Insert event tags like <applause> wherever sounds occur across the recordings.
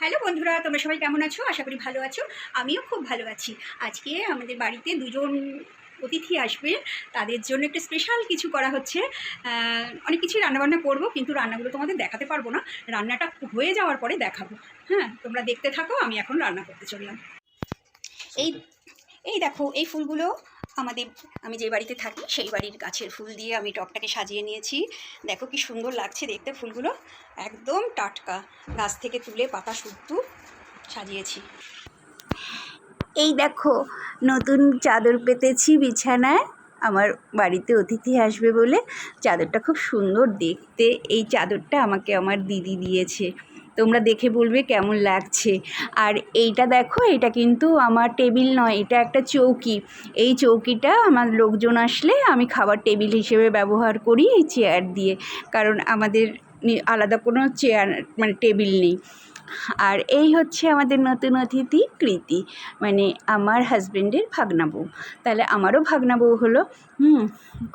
Hello বন্ধুরা, তোমরা সবাই কেমন আছো? আশা করি ভালো আছো। আমিও খুব ভালো আছি। আজকে আমাদের বাড়িতে দুজন অতিথি আসবে। তাদের জন্য একটা স্পেশাল কিছু করা হচ্ছে। অনেক কিছু রান্নাবান্না করব, কিন্তু রান্নাগুলো তোমাদের দেখাতে পারব না। রান্নাটা হয়ে যাওয়ার পরে দেখাবো। হ্যাঁ তোমরা দেখতে থাকো, আমি এখন রান্না করতে চললাম। এই এই দেখো, এই ফুলগুলো আমাদের, আমি যে বাড়িতে থাকি সেই বাড়ির গাছের ফুল দিয়ে আমি টপটাকে সাজিয়ে নিয়েছি। দেখো কি সুন্দর লাগছে দেখতে ফুলগুলো। একদম টাটকা। গাছ থেকে তুলে পাতা শুদ্ধ সাজিয়েছি। এই দেখো, নতুন চাদর পেতেছি বিছানায়। আমার বাড়িতে অতিথি আসবে বলে। চাদরটা খুব সুন্দর দেখতে। এই চাদরটা আমাকে আমার দিদি দিয়েছে। তোমরা দেখে বলবে কেমন লাগছে। আর এইটা দেখো, এটা কিন্তু আমার টেবিল নয়, এটা একটা চৌকি। এই চৌকিটা আমার লোকজন আসলে আমি খাবার টেবিল হিসেবে ব্যবহার করি এই চেয়ার দিয়ে। কারণ আমাদের আলাদা কোনো চেয়ার মানে টেবিল নেই। আর এই হচ্ছে আমাদের নতুন অতিথি কৃতি মানে আমার হাজবেন্ডের ভাগনা বউ। তাহলে আমারও ভাগনা বউ হলো। হুম,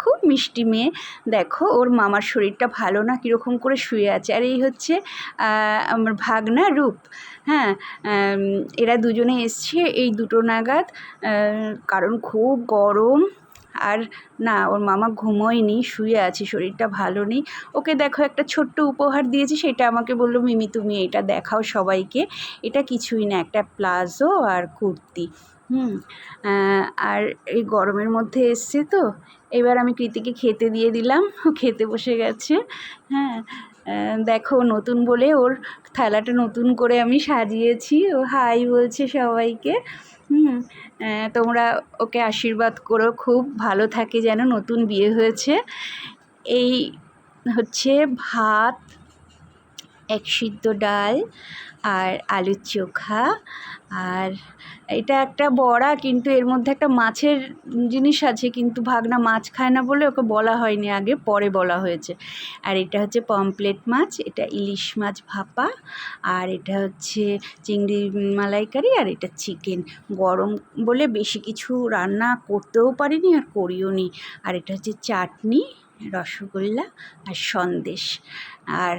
খুব মিষ্টি মেয়ে। দেখো, ওর মামার শরীরটা ভালো না? কীরকম করে শুয়ে আছে? আর এই হচ্ছে আমার ভাগনা রূপ। হ্যাঁ এরা দুজনে এসছে এই দুটো নাগাদ। কারণ খুব গরম। আর না, ওর মামা ঘুমোয়নি, শুয়ে আছে, শরীরটা ভালো নেই। ওকে দেখো, একটা ছোট্ট উপহার দিয়েছি, সেটা আমাকে বলল, মিমি, তুমি এটা দেখাও সবাইকে। এটা কিছুই না, একটা প্লাজো আর কুর্তি। হুম আর এই গরমের মধ্যে এসছে তো, এবার আমি কৃতিকে খেতে দিয়ে দিলাম, ও খেতে বসে গেছে। হ্যাঁ দেখো, নতুন বলে ওর থালাটা নতুন করে আমি সাজিয়েছি, ও হাই বলছে সবাইকে। হুম তোমরা ওকে আশীর্বাদ করো। খুব ভালো থাকে যেন নতুন বিয়ে হয়েছে। এই হচ্ছে ভাত এক সিদ্ধ ডাল আর আলুর চোখা। আর এটা একটা বড়া, কিন্তু এর মধ্যে একটা মাছের জিনিস আছে, কিন্তু ভাগনা মাছ খায় না বলে ওকে বলা হয়নি আগে, পরে বলা হয়েছে। আর এটা হচ্ছে পমপ্লেট মাছ, এটা ইলিশ মাছ ভাপা, আর এটা হচ্ছে চিংড়ি মালাইকারি, আর এটা চিকেন। গরম বলে বেশি কিছু রান্না করতেও পারিনি আর করিও নি। আর এটা হচ্ছে চাটনি, রসগোল্লা আর সন্দেশ। আর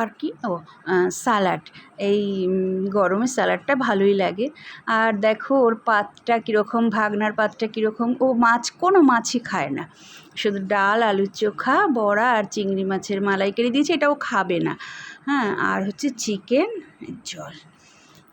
আর কি? ও স্যালাড এই গরমে স্যালাডটা ভালোই লাগে। আর দেখো, ওর পাতটা কীরকম, ভাগনার পাতটা কীরকম, ও মাছ, কোনো মাছই খায় না। শুধু ডাল, আলুর চোখা, বড়া আর চিংড়ি মাছের মালাইকারি দিয়েছে ও খাবে না। হ্যাঁ আর হচ্ছে চিকেন, জল।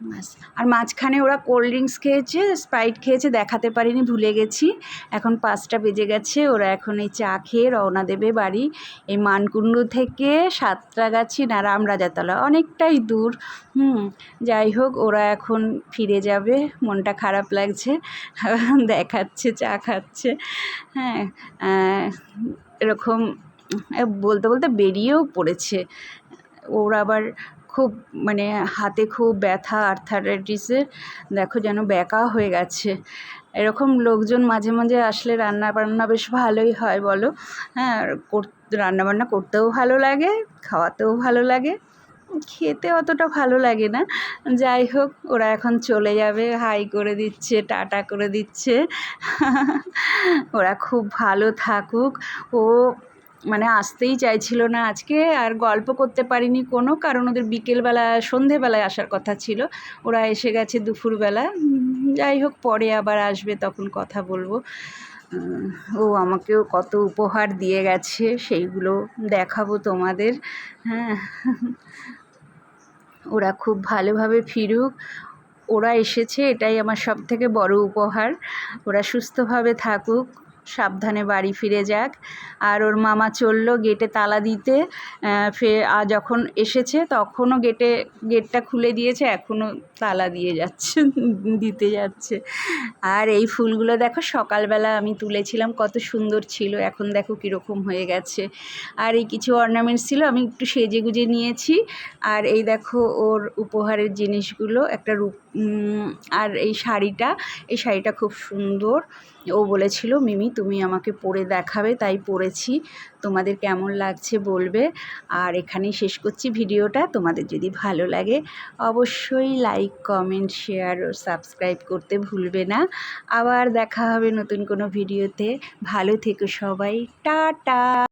ব্যাস। আর মাঝখানে ওরা কোল্ড ড্রিঙ্কস খেয়েছে, স্প্রাইট খেয়েছে, দেখাতে পারিনি, ভুলে গেছি। এখন পাঁচটা বেজে গেছে, ওরা এখন এই চা খেয়ে রওনা দেবে বাড়ি। এই মানকুণ্ডু থেকে সাতটাগাছি না রামরাজাতলা, অনেকটাই দূর। হুম, যাই হোক, ওরা এখন ফিরে যাবে, মনটা খারাপ লাগছে, <laughs> দেখাচ্ছে, চা খাচ্ছে। হ্যাঁ এরকম, বলতে বলতে বেরিয়েও পড়েছে। ওর আবার খুব মানে হাতে খুব ব্যথা, আর্থারাইটিসের, দেখো যেন ব্যাকা হয়ে গেছে। এরকম লোকজন মাঝে মাঝে আসলে রান্না বান্না বেশ ভালোই হয়, বলো? হ্যাঁ রান্না বান্না করতেও ভালো লাগে, খাওয়াতেও ভালো লাগে, খেতে অতটা ভালো লাগে না। যাই হোক, ওরা এখন চলে যাবে, হাই করে দিচ্ছে, টাটা করে দিচ্ছে। <laughs> ওরা খুব ভালো থাকুক। ও মানে আসতেই চাইছিল না আজকে, আর গল্প করতে পারিনি কোনো, কারণ ওদের বিকেলবেলা, সন্ধেবেলায় আসার কথা ছিল। ওরা এসে গেছে দুপুরবেলা। যাই হোক, পরে আবার আসবে, তখন কথা বলব। ও আমাকেও কত উপহার দিয়ে গেছে, সেইগুলো দেখাবো তোমাদের। হ্যাঁ। ওরা খুব ভালোভাবে ফিরুক। ওরা এসেছে, এটাই আমার সব থেকে বড় উপহার। ওরা সুস্থভাবে থাকুক। সাবধানে বাড়ি ফিরে যাক। আর ওর মামা চলল গেটে তালা দিতে ফে যখন এসেছে তখনও গেটে, গেটটা খুলে দিয়েছে, এখনও তালা দিয়ে যাচ্ছে, দিতে যাচ্ছে। আর এই ফুলগুলো দেখো সকালবেলা আমি তুলেছিলাম, কত সুন্দর ছিল, এখন দেখো কীরকম হয়ে গেছে। আর এই কিছু অর্নামেন্টস ছিল, আমি একটু সেজে গুজে নিয়েছি। আর এই দেখো ওর উপহারের জিনিসগুলো, একটা রূপ আর এই শাড়িটা এই শাড়িটা খুব সুন্দর। ও বলেছিল, মিমি, তুমি আমাকে পড়ে দেখাবে, তাই পড়েছি। তোমাদের কেমন লাগছে বলবে। আর এখানেই শেষ করছি ভিডিওটা। তোমাদের যদি ভালো লাগে, অবশ্যই লাইক কমেন্ট শেয়ার ও সাবস্ক্রাইব করতে ভুলবে না। আবার দেখা হবে নতুন কোনো ভিডিওতে। ভালো থেকো সবাই। টাটা!